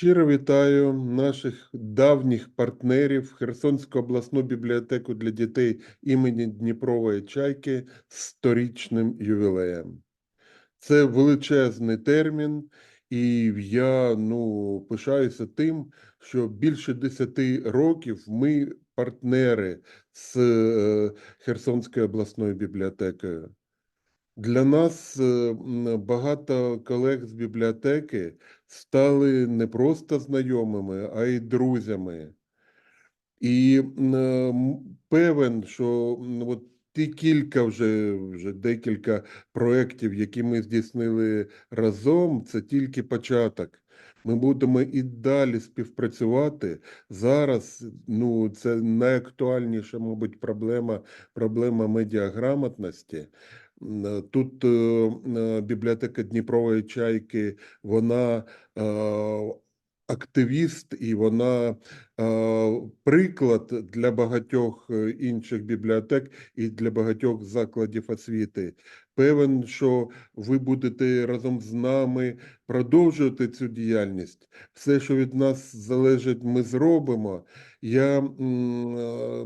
Щиро вітаю наших давніх партнерів Херсонську обласну бібліотеку для дітей імені Дніпрової Чайки з сторічним ювілеєм. Це величезний термін, і я ну, пишаюся тим, що більше 10 років ми партнери з е, Херсонською обласною бібліотекою. Для нас е, багато колег з бібліотеки стали не просто знайомими, а й друзями. І певен, що от ті кілька вже, вже декілька проєктів, які ми здійснили разом, це тільки початок. Ми будемо і далі співпрацювати. Зараз ну, це найактуальніша, мабуть, проблема, проблема медіаграмотності. Е, Тут е, е, бібліотека Дніпрової чайки, вона активіст і вона е, приклад для багатьох е, інших бібліотек і для багатьох закладів освіти. Певен, що ви будете разом з нами продовжувати цю діяльність. Все, що від нас залежить, ми зробимо. Я е,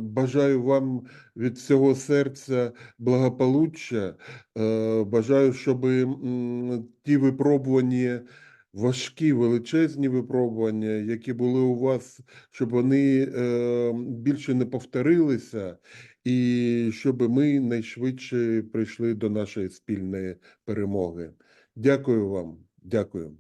бажаю вам від всього серця благополуччя. Бажаю, щоб ті випробування, важкі, величезні випробування, які були у вас, щоб вони е, більше не повторилися, і щоб ми найшвидше прийшли до нашої спільної перемоги. Дякую вам. Дякую.